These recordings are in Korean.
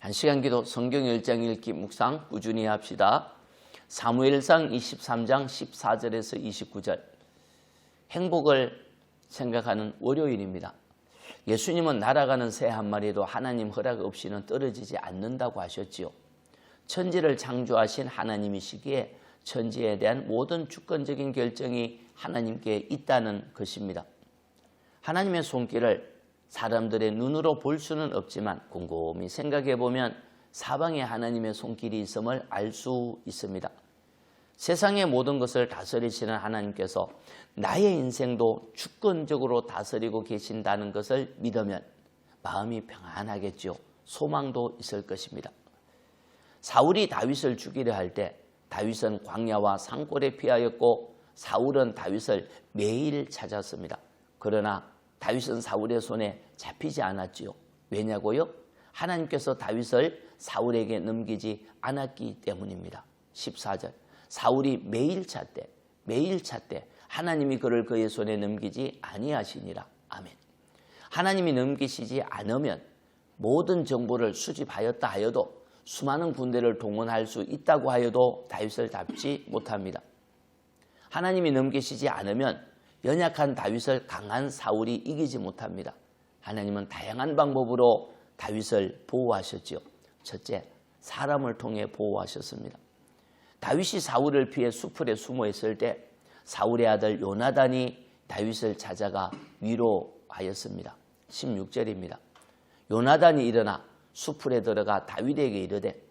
한 시간 기도 성경 10장 읽기 묵상 꾸준히 합시다. 사무엘상 23장 14절에서 29절. 행복을 생각하는 월요일입니다. 예수님은 날아가는 새 한 마리도 하나님 허락 없이는 떨어지지 않는다고 하셨지요. 천지를 창조하신 하나님이시기에 천지에 대한 모든 주권적인 결정이 하나님께 있다는 것입니다. 하나님의 손길을 사람들의 눈으로 볼 수는 없지만 곰곰이 생각해 보면 사방에 하나님의 손길이 있음을 알 수 있습니다. 세상의 모든 것을 다스리시는 하나님께서 나의 인생도 주권적으로 다스리고 계신다는 것을 믿으면 마음이 평안하겠죠. 소망도 있을 것입니다. 사울이 다윗을 죽이려 할 때 다윗은 광야와 산골에 피하였고 사울은 다윗을 매일 찾았습니다. 그러나 다윗은 사울의 손에 잡히지 않았지요. 왜냐고요? 하나님께서 다윗을 사울에게 넘기지 않았기 때문입니다. 14절. 사울이 매일 찾되 매일 찾되 하나님이 그를 그의 손에 넘기지 아니하시니라. 아멘. 하나님이 넘기시지 않으면 모든 정보를 수집하였다 하여도 수많은 군대를 동원할 수 있다고 하여도 다윗을 잡지 못합니다. 하나님이 넘기시지 않으면 연약한 다윗을 강한 사울이 이기지 못합니다. 하나님은 다양한 방법으로 다윗을 보호하셨지요. 첫째, 사람을 통해 보호하셨습니다. 다윗이 사울을 피해 수풀에 숨어 있을 때 사울의 아들 요나단이 다윗을 찾아가 위로하였습니다. 16절입니다. 요나단이 일어나 수풀에 들어가 다윗에게 이르되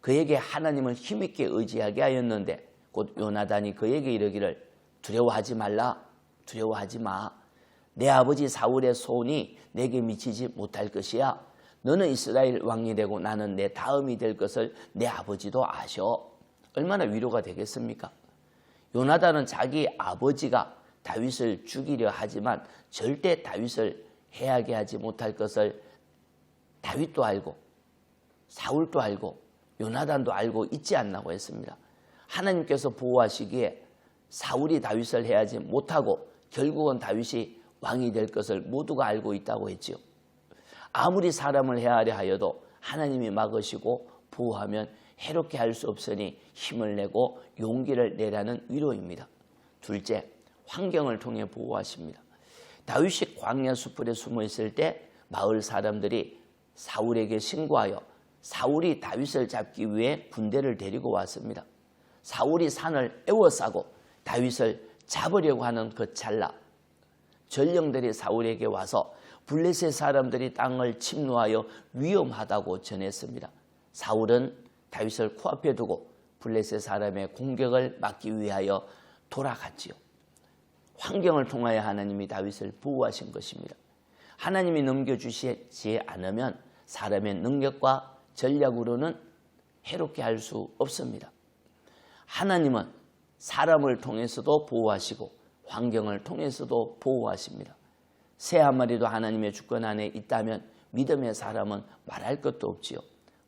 그에게 하나님을 힘있게 의지하게 하였는데 곧 요나단이 그에게 이르기를 두려워하지 말라 두려워하지 마. 내 아버지 사울의 손이 내게 미치지 못할 것이야. 너는 이스라엘 왕이 되고 나는 내 다음이 될 것을 내 아버지도 아셔. 얼마나 위로가 되겠습니까? 요나단은 자기 아버지가 다윗을 죽이려 하지만 절대 다윗을 해하게 하지 못할 것을 다윗도 알고 사울도 알고 요나단도 알고 있지 않나고 했습니다. 하나님께서 보호하시기에 사울이 다윗을 해하지 못하고 결국은 다윗이 왕이 될 것을 모두가 알고 있다고 했지요. 아무리 사람을 해하려 하여도 하나님이 막으시고 보호하면 해롭게 할 수 없으니 힘을 내고 용기를 내라는 위로입니다. 둘째, 환경을 통해 보호하십니다. 다윗이 광야 수풀에 숨어 있을 때 마을 사람들이 사울에게 신고하여 사울이 다윗을 잡기 위해 군대를 데리고 왔습니다. 사울이 산을 에워싸고 다윗을 잡으려고 하는 그 찰나 전령들이 사울에게 와서 블레셋 사람들이 땅을 침노하여 위험하다고 전했습니다. 사울은 다윗을 코앞에 두고 블레셋 사람의 공격을 막기 위하여 돌아갔지요. 환경을 통하여 하나님이 다윗을 보호하신 것입니다. 하나님이 넘겨주시지 않으면 사람의 능력과 전략으로는 해롭게 할 수 없습니다. 하나님은 사람을 통해서도 보호하시고 환경을 통해서도 보호하십니다. 새 한 마리도 하나님의 주권 안에 있다면 믿음의 사람은 말할 것도 없지요.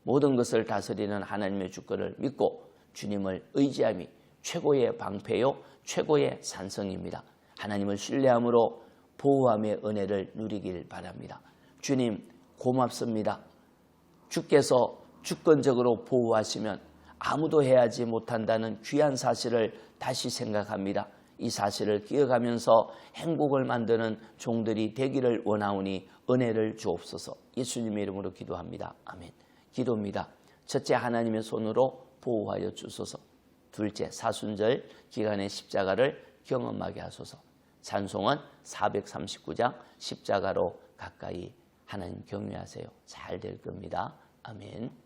모든 것을 다스리는 하나님의 주권을 믿고 주님을 의지함이 최고의 방패요, 최고의 산성입니다. 하나님을 신뢰함으로 보호함의 은혜를 누리길 바랍니다. 주님, 고맙습니다. 주께서 주권적으로 보호하시면 아무도 해하지 못한다는 귀한 사실을 다시 생각합니다. 이 사실을 기억하면서 행복을 만드는 종들이 되기를 원하오니 은혜를 주옵소서. 예수님의 이름으로 기도합니다. 아멘. 기도입니다. 첫째 하나님의 손으로 보호하여 주소서. 둘째 사순절 기간의 십자가를 경험하게 하소서. 찬송은 439장 십자가로 가까이 하나님 경외하세요. 잘 될 겁니다. 아멘.